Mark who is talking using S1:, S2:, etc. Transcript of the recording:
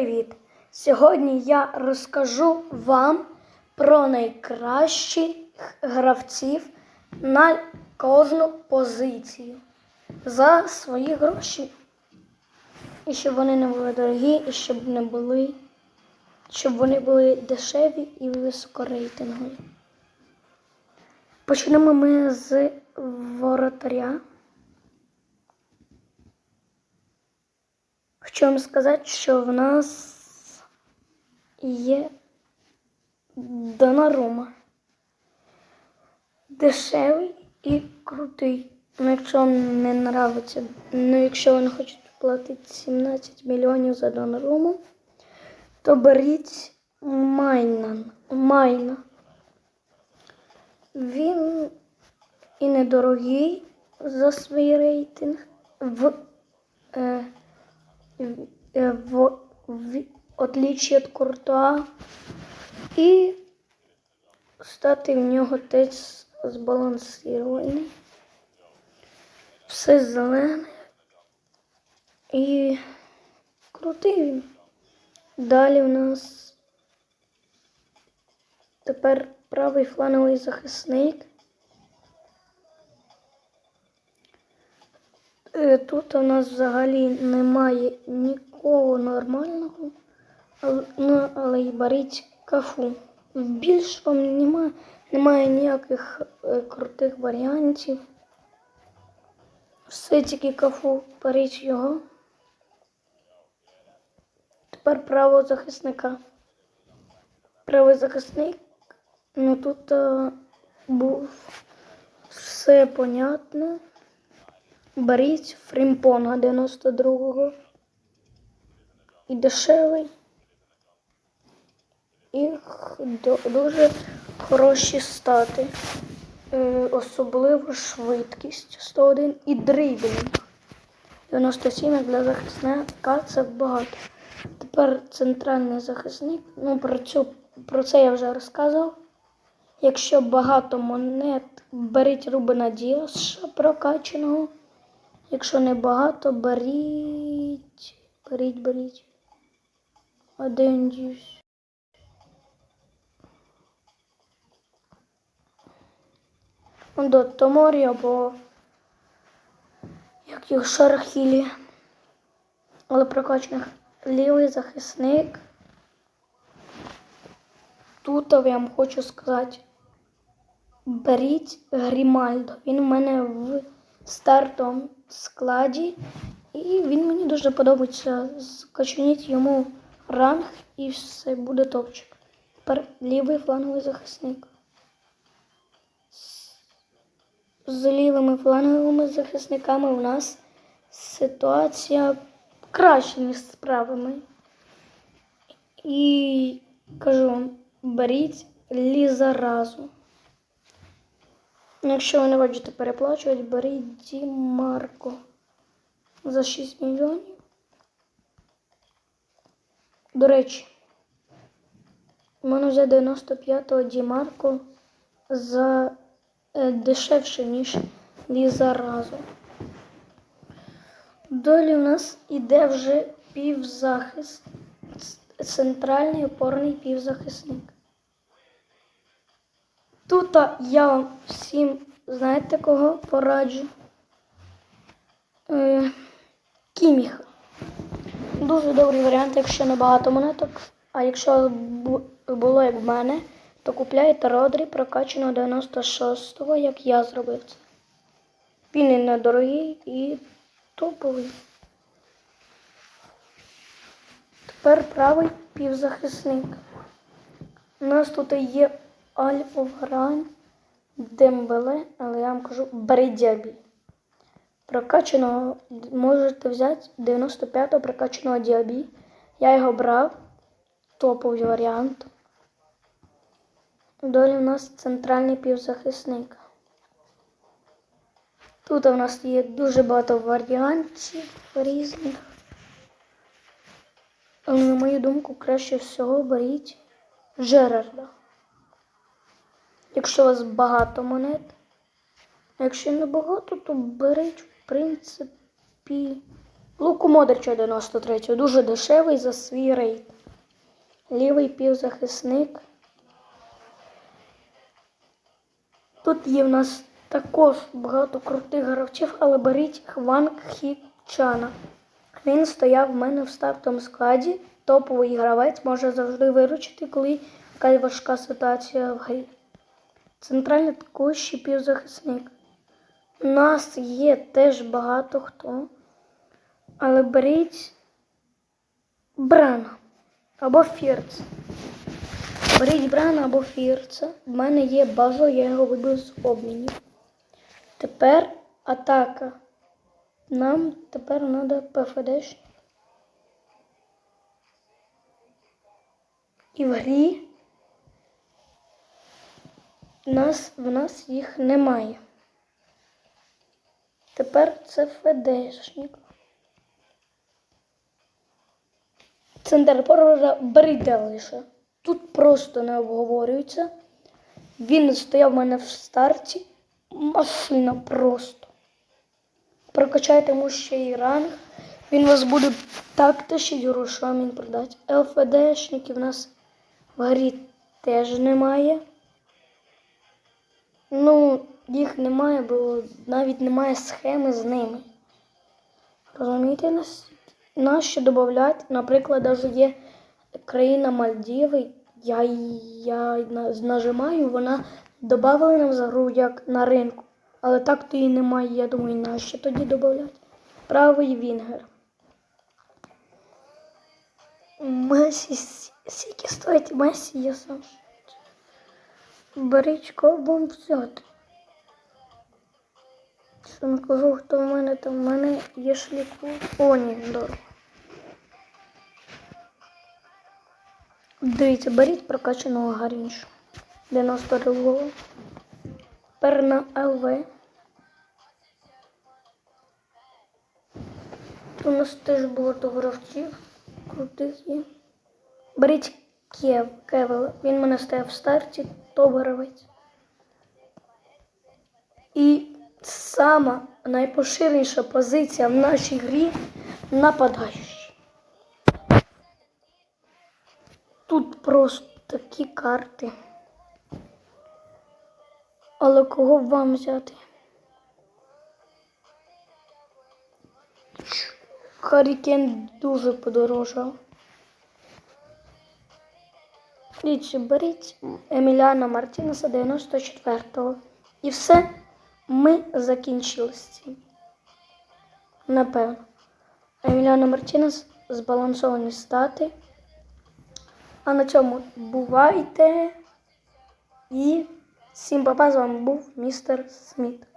S1: Привіт! Сьогодні я розкажу вам про найкращих гравців на кожну позицію за свої гроші. І щоб вони не були дорогі, і щоб не були, щоб вони були дешеві і високорейтингові. Почнемо ми з воротаря. Хочу вам сказати, що в нас є Донарума. Дешевий і крутий. Ну, якщо вам не нравиться, ну якщо ви не хочете платити 17 мільйонів за Донаруму, то беріть Майнан. Майна. Він і недорогий за свій рейтинг. В, е, в, е, в, в отличие від Куртуа. І стати в нього теж збалансований. Все зелене і крутий він. Далі у нас тепер правий флановий захисник. Тут у нас взагалі немає нікого нормального, але, ну, але й беріть кафу. Більш вам немає, немає ніяких е, крутих варіантів. Все тільки кафу, беріть його. Тепер право захисника. Правий захисник. Ну тут е, був все понятно. Беріть Фрімпонга 92-го. І дешевий. І дуже хороші стати. Е, Особливо швидкість 101 і дрейблінг. 97 для захисника це багато. Тепер центральний захисник. Ну, про, цю, про це я вже розказував. Якщо багато монет, беріть Рубена Діаса прокачаного. Якщо не багато, беріть. Беріть, беріть. Один діс. До Томорі або як його Шарахілі. Але прокачаних лівий захисник. Тут я вам хочу сказати. Беріть Грімальдо. Він у мене в стартовому складі. І він мені дуже подобається. Скачаніть йому ранг і все буде топчик. Тепер лівий фланговий захисник. З лівими фланговими захисниками у нас ситуація краще, ніж з правими. І кажу вам, беріть лізаразу. Ну, Якщо ви не хочете переплачувати, беріть Ді Марко за 6 мільйонів. До речі, можна взяти 95-го Ді Марко за е, дешевше, ніж Лізаразу. Далі у нас іде вже півзахист, центральний опорний півзахисник. Тут я вам всім, знаєте, кого пораджу? Е, Кіміха. Дуже добрий варіант, якщо не багато монеток. А якщо було як в мене, то купляйте Родрі прокачаного 96-го, як я зробив це. Він і недорогий і топовий. Тепер правий півзахисник. У нас тут є Альфовгрань, Дембеле, але я вам кажу Бредябі. Прокачаного можете взяти 95-го прокачаного діабі. Я його брав. Топовий варіант. Далі у нас центральний півзахисник. Тут у нас є дуже багато варіантів різних. Але, на мою думку, краще всього беріть Жерарда. Якщо у вас багато монет. Якщо не багато, то беріть, в принципі, Луку Модрича 93. Дуже дешевий за свій рейд. Лівий півзахисник. Тут є в нас також багато крутих гравців, але беріть Хванг Хічана. Він стояв в мене в стартовому складі. Топовий гравець може завжди виручити, коли якась важка ситуація в грі. Центральний атакуючий півзахисник. У нас є теж багато хто. Але беріть Брана або Фірц. Беріть Брана або Фірца. В мене є база, я його вибив з обмінів. Тепер атака. Нам тепер треба ПФД. І в грі нас, в нас їх немає. Тепер це ФДшник. Центр порожа беріте лише. Тут просто не обговорюється. Він стояв у мене в старті. Машина просто. Прокачайте йому ще й ранг. Він вас буде так тащить грошам він продати. ЛФДшників у нас в грі теж немає. Ну, їх немає, бо навіть немає схеми з ними. Розумієте, нас, нас ще додати, наприклад, навіть є країна Мальдіви, я, я нажимаю, вона додавала нам за гру як на ринку. Але так то і немає, я думаю, на що тоді додати. Правий Вінгер. Месі, скільки стоїть Месі, я сам. Беріть кого взяти. Що не кажу, хто в мене там, в мене є шліку. О, ні, дорого. Дивіться, беріть прокачаного гарнішу. 92-го. Тепер на ЛВ. У нас теж багато гравців. Крутих є. Беріть Кев, Кевела. Він мене стояв в старті, топ. І сама найпоширеніша позиція в нашій грі нападаючий. Тут просто такі карти. Але кого вам взяти? Харікен дуже подорожав. Дивіться, беріть Еміліана Мартінеса 94-го. І все, ми закінчили з цим. Напевно. Еміліана Мартінес збалансовані стати. А на цьому бувайте. І всім папа, з вами був містер Сміт.